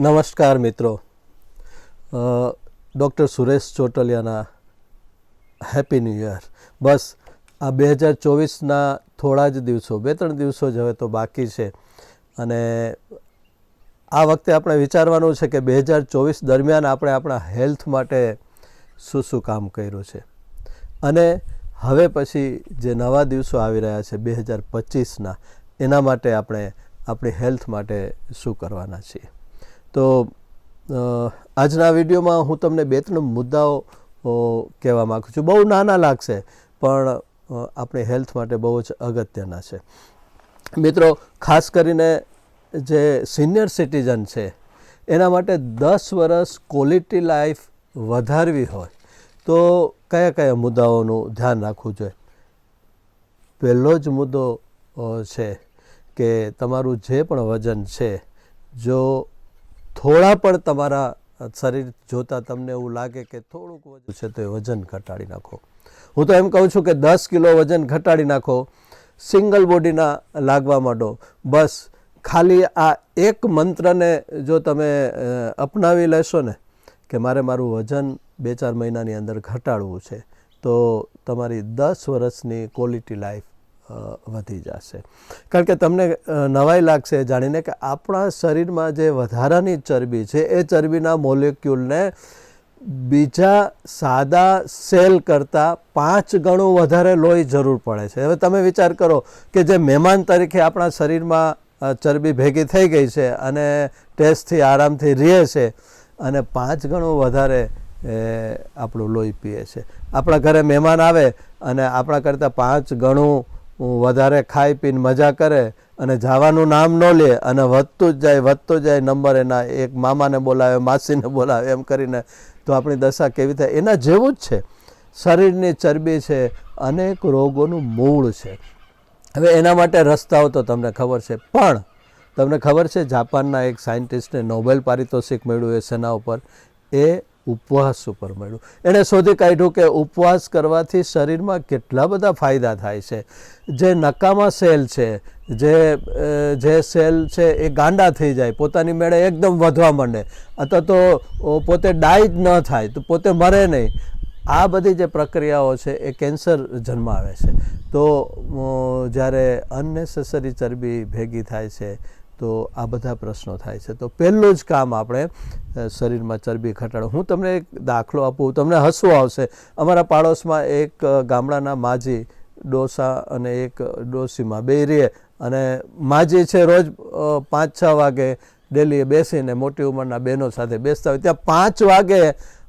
નમસ્કાર મિત્રો. ડૉક્ટર સુરેશ ચોટલિયાના હેપી ન્યૂ યર બસ, આ બે હજાર ચોવીસના થોડા જ દિવસો, બે ત્રણ દિવસો જ હવે તો બાકી છે. અને આ વખતે આપણે વિચારવાનું છે કે બે હજાર ચોવીસ દરમિયાન આપણે આપણા હેલ્થ માટે શું શું કામ કર્યું છે. અને હવે પછી જે નવા દિવસો આવી રહ્યા છે બે હજાર પચીસના, એના માટે આપણે આપણી હેલ્થ માટે શું કરવાના છીએ. તો આજના વિડીયોમાં હું તમને બે ત્રણ મુદ્દાઓ કહેવા માગું છું. બહુ નાના લાગશે, પણ આપણે હેલ્થ માટે બહુ જ અગત્યના છે. મિત્રો, ખાસ કરીને જે સિનિયર સિટીઝન છે, એના માટે દસ વર્ષ ક્વોલિટી લાઈફ વધારવી હોય, તો કયા કયા મુદ્દાઓનું ધ્યાન રાખવું જોઈએ? પહેલો જ મુદ્દો છે કે તમારું જે પણ વજન છે, જો થોડા પણ તમારા શરીર જોતાં તમને એવું લાગે કે થોડુંક વજન છે, તો એ વજન ઘટાડી નાખો. હું તો એમ કહું છું કે દસ કિલો વજન ઘટાડી નાખો, સિંગલ બોડીના લાગવા માંડો. બસ, ખાલી આ એક મંત્રને જો તમે અપનાવી લેશો ને, કે મારે મારું વજન બે ચાર મહિનાની અંદર ઘટાડવું છે, તો તમારી દસ વર્ષની ક્વોલિટી લાઈફ વધી જશે. કારણ કે તમને નવાઈ લાગશે જાણીને કે આપણા શરીરમાં જે વધારાની ચરબી છે, એ ચરબીના મોલેક્યુલને બીજા સાદા સેલ કરતાં પાંચ ગણું વધારે લોહી જરૂર પડે છે. હવે તમે વિચાર કરો કે જે મહેમાન તરીકે આપણા શરીરમાં ચરબી ભેગી થઈ ગઈ છે અને ટેસ્ટથી, આરામથી રહે છે અને પાંચ ગણું વધારે આપણું લોહી પીએ છે. આપણા ઘરે મહેમાન આવે અને આપણા કરતાં પાંચ ગણું વધારે ખાઈ પીને મજા કરે અને જવાનું નામ ન લે અને વધતું જ જાય, વધતું જાય નંબર એના એક મામાને બોલાવે, માસીને બોલાવે એમ કરીને તો આપણી દશા કેવી થાય? એના જેવું જ છે. શરીરની ચરબી છે, અનેક રોગોનું મૂળ છે. હવે એના માટે રસ્તાઓ તો તમને ખબર છે, પણ તમને ખબર છે, જાપાનના એક સાયન્ટિસ્ટને નોબેલ પારિતોષિક મળ્યું એ સેના ઉપર. એ ઉપવાસ ઉપર મળ્યું. એણે શોધી કાઢ્યું કે ઉપવાસ કરવાથી શરીરમાં કેટલા બધા ફાયદા થાય છે. જે નકામા સેલ છે, જે જે સેલ છે એ ગાંડા થઈ જાય, પોતાની મેળે એકદમ વધવા માંડે. અથવા તો પોતે ડાય ન થાય, તો પોતે મરે નહીં. આ બધી જે પ્રક્રિયાઓ છે એ કેન્સર જન્માવે છે. તો જ્યારે અનનેસેસરી ચરબી ભેગી થાય છે તો આ બધા પ્રશ્નો થાય છે. તો પહેલું જ કામ આપણે શરીરમાં ચરબી ઘટાડો. હું તમને એક દાખલો આપું, તમને હસવું આવશે. અમારા પાડોશમાં એક ગામડાના માજી ડોસા અને એક ડોસીમાં બે રે અને માજી છે રોજ પાંચ છ વાગે ડેલીએ બેસીને મોટી ઉંમરના બહેનો સાથે બેસતા હોય. ત્યાં પાંચ વાગે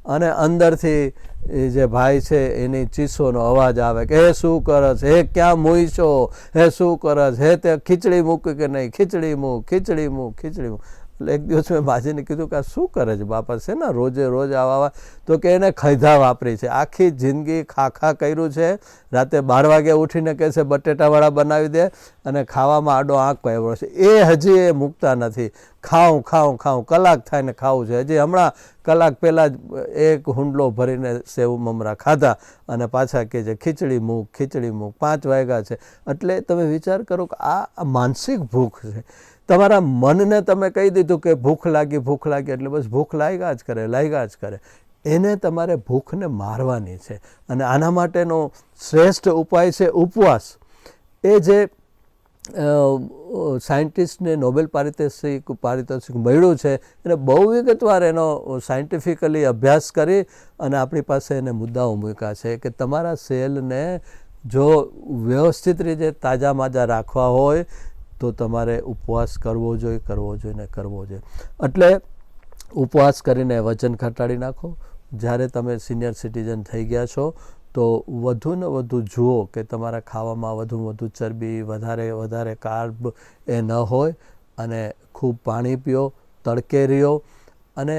અને અંદરથી એ જે ભાઈ છે, એની ચીસોનો અવાજ આવે કે, હે શું કરસ? હે ક્યાં મૂઈશો હે શું કરસ? હે તે ખીચડી મૂકી કે નહીં? ખીચડી મૂક ખીચડી મૂક ખીચડી મૂક. એટલે એક દિવસ મેં બાજીને કીધું કે શું કરે છે? બાપા છે ને, રોજે રોજ આવા તો કે એને ખૈધા વાપરી છે. આખી જિંદગી ખાખા કર્યું છે. રાતે બાર વાગે ઉઠીને કહે છે, બટેટાવાળા બનાવી દે અને ખાવામાં આડો આંક પાવ્યો છે. એ હજી એ મૂકતા નથી. ખાઉં ખાઉં ખાઉં. કલાક થાય ને ખાવું છે. હજી હમણાં કલાક પહેલાં જ એક હુંડલો ભરીને સેવ મમરા ખાધા અને પાછા કે છે, ખીચડી મૂક ખીચડી મૂક, પાંચ વાગ્યા છે. એટલે તમે વિચાર કરો કે આ માનસિક ભૂખ છે. તમારા મનને તમે કહી દીધું કે ભૂખ લાગી ભૂખ લાગી, એટલે બસ ભૂખ લાગ્યા જ કરે, લાગ્યા જ કરે. એને તમારે ભૂખને મારવાની છે. અને આના માટેનો શ્રેષ્ઠ ઉપાય છે ઉપવાસ. એ જે સાયન્ટિસ્ટને નોબેલ પારિતોષિક પારિતોષિક મળ્યું છે એને બહુ વિગતવાર એનો સાયન્ટિફિકલી અભ્યાસ કરી અને આપણી પાસે એને મુદ્દાઓ મૂક્યા છે કે તમારા સેલને જો વ્યવસ્થિત રીતે તાજા માજા રાખવા હોય, તો તમારે ઉપવાસ કરવો જોઈએ કરવો જોઈએ ને કરવો જોઈએ. એટલે ઉપવાસ કરીને વજન ઘટાડી નાખો. જ્યારે તમે સિનિયર સિટીઝન થઈ ગયા છો તો વધુને વધુ જુઓ કે તમારા ખાવામાં વધુ વધુ ચરબી, વધારે વધારે કાર્બ એ ન હોય અને ખૂબ પાણી પીઓ, તડકે રહ્યો અને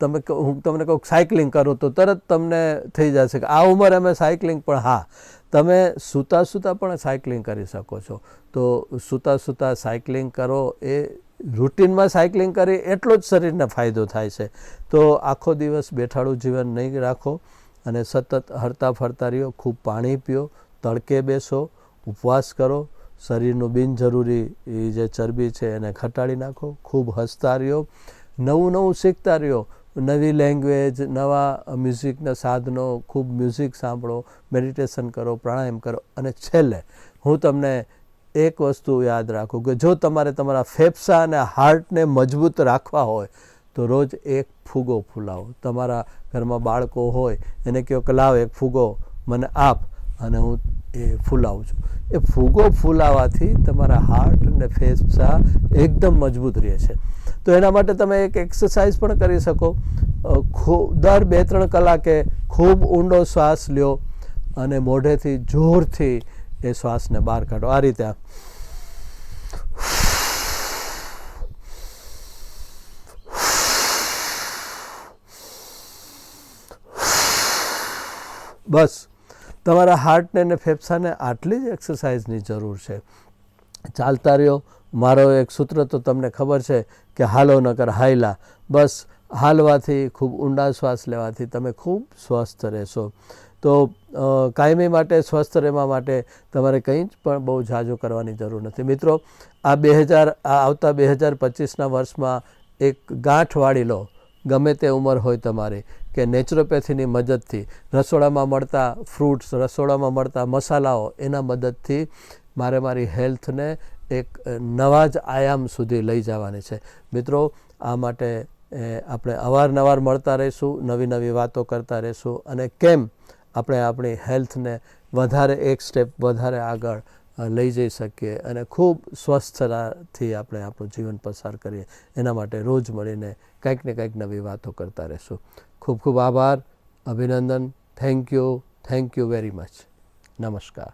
તમે હું તમને કહું, સાયકલિંગ કરું તો તરત તમને થઈ જશે કે આ ઉંમરે અમે સાયકલિંગ પણ હા, તમે સૂતા સૂતા પણ સાયકલિંગ કરી શકો છો. તો સૂતા સૂતા સાયકલિંગ કરો એ રૂટિનમાં સાયકલિંગ કરી એટલો જ શરીરને ફાયદો થાય છે. તો આખો દિવસ બેઠાડું જીવન નહીં રાખો. અને સતત હરતા ફરતા રહ્યો, ખૂબ પાણી પીઓ, તડકે બેસો, ઉપવાસ કરો. શરીરનું બિનજરૂરી જે ચરબી છે એને ઘટાડી નાખો. ખૂબ હસતા રહ્યો. નવું નવું શીખતા રહ્યો. નવી લેંગ્વેજ નવા મ્યુઝિકના સાધનો, ખૂબ મ્યુઝિક સાંભળો મેડિટેશન કરો, પ્રાણાયામ કરો. અને છેલ્લે, હું તમને એક વસ્તુ યાદ રાખું કે જો તમારે તમારા ફેફસા અને હાર્ટને મજબૂત રાખવા હોય તો રોજ એક ફૂગો ફૂલાવો. તમારા ઘરમાં બાળકો હોય, એને કહો કે લાવ એક ફૂગો, મને આપ અને હું એ ફૂલાવું છું. એ ફૂગો ફૂલાવાથી તમારા હાર્ટ અને ફેફસા એકદમ મજબૂત રહે છે. તો એના માટે તમે એક એક્સરસાઇઝ પણ કરી શકો. ખૂબ દર બે ત્રણ કલાકે ખૂબ ઊંડો શ્વાસ લ્યો અને મોઢેથી જોરથી એ શ્વાસને બહાર કાઢો. આ રીતે બસ. તમારા હાર્ટને અને ફેફસાને આટલી જ એક્સરસાઇઝની જરૂર છે. ચાલતા રહ્યો. મારો એક સૂત્ર તો તમને ખબર છે કે હાલો નકર હાયલા. બસ, હાલવાથી ખૂબ ઊંડા શ્વાસ લેવાથી તમે ખૂબ સ્વસ્થ રહેશો. તો કાયમી માટે, સ્વસ્થ રહેવા માટે તમારે કંઈ જ પણ બહુ ઝાઝું કરવાની જરૂર નથી. મિત્રો, આ બે હજાર આવતા બે હજાર પચીસના વર્ષમાં એક ગાંઠ વાળી લો. ગમે તે ઉંમર હોય તમારી. કે નેચરોપેથીની મદદથી રસોડામાં મળતા ફ્રૂટ્સ રસોડામાં મળતા મસાલાઓ એના મદદથી મારે મારી હેલ્થને એક નવા જ આયામ સુધી લઈ જવાની છે. મિત્રો, આ માટે આપણે અવારનવાર મળતા રહીશું, નવી નવી વાતો કરતા રહીશું અને કેમ આપણે આપણી હેલ્થને વધારે એક સ્ટેપ વધારે આગળ લઈ જઈ શકીએ અને ખૂબ સ્વસ્થતાથી આપણે આપણું જીવન પસાર કરીએ. એના માટે રોજ મળીને કંઈક ને કંઈક નવી વાતો કરતા રહીશું. ખૂબ ખૂબ આભાર અભિનંદન. Thank you thank you very much નમસ્કાર.